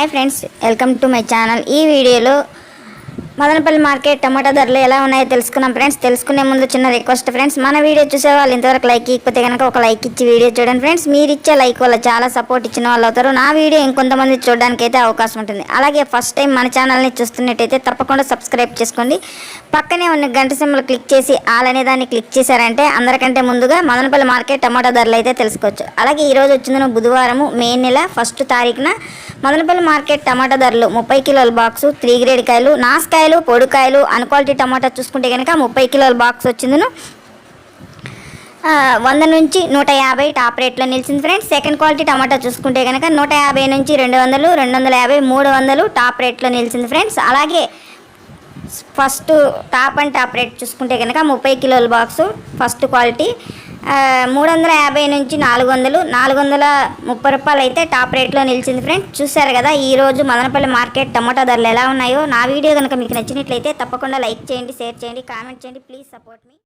Hi friends welcome to my channel ఈ వీడియోలో Madanapalle market టమాటా ధరలు ఎలా ఉన్నాయో తెలుసుకున్నాం ఫ్రెండ్స్. తెలుసుకునే ముందు చిన్న రిక్వెస్ట్ ఫ్రెండ్స్. మన వీడియో చూసే వాళ్ళు ఇంతవరకు లైక్ ఇకపోతే కనుక ఒక లైక్ ఇచ్చి వీడియో చూడండి ఫ్రెండ్స్. మీరు ఇచ్చే లైక్ వల్ల చాలా సపోర్ట్ ఇచ్చిన వాళ్ళు అవుతారు. నా వీడియో ఇంకొంతమంది చూడడానికి అయితే అవకాశం ఉంటుంది. అలాగే ఫస్ట్ టైం మన ఛానల్ని చూస్తున్నట్టయితే తప్పకుండా సబ్స్క్రైబ్ చేసుకోండి. పక్కనే ఉన్న గంట సింబల్ క్లిక్ చేసి ఆల్ అనే దాన్ని క్లిక్ చేశారంటే అందరికంటే ముందుగా మదనపల్లి మార్కెట్ టమాటా ధరలు అయితే తెలుసుకోవచ్చు. అలాగే ఈరోజు వచ్చిందిన బుధవారం మే నెల ఫస్ట్ తారీఖున మదనపల్లి మార్కెట్ టమాటా ధరలు ముప్పై కిలోల బాక్సు త్రీ గ్రేడ్ కాయలు నాసుకాయలు పొడికాయలు అన్క్వాలిటీ టమాటా చూసుకుంటే కనుక ముప్పై కిలోల బాక్స్ వచ్చిందను. వంద నుంచి నూట యాభై టాప్ రేట్లో నిలిచింది ఫ్రెండ్స్ సెకండ్ క్వాలిటీ టమాటా చూసుకుంటే కనుక నూట యాభై నుంచి రెండు వందలు రెండు వందల యాభై మూడు వందలు టాప్ రేట్లో నిలిచింది ఫ్రెండ్స్ అలాగే first top and top rate చూసుకుంటే కనుక ముప్పై కిలోల బాక్సు ఫస్ట్ క్వాలిటీ మూడు వందల యాభై నుంచి నాలుగు వందలు నాలుగు వందల ముప్పై రూపాయలు అయితే టాప్ రేట్లో నిలిచింది ఫ్రెండ్స్. చూశారు కదా ఈరోజు మదనపల్లి మార్కెట్ టమాటా ధరలు ఎలా ఉన్నాయో. నా వీడియో కనుక మీకు నచ్చినట్లయితే తప్పకుండా లైక్ చేయండి షేర్ చేయండి కామెంట్ చేయండి. Please support me.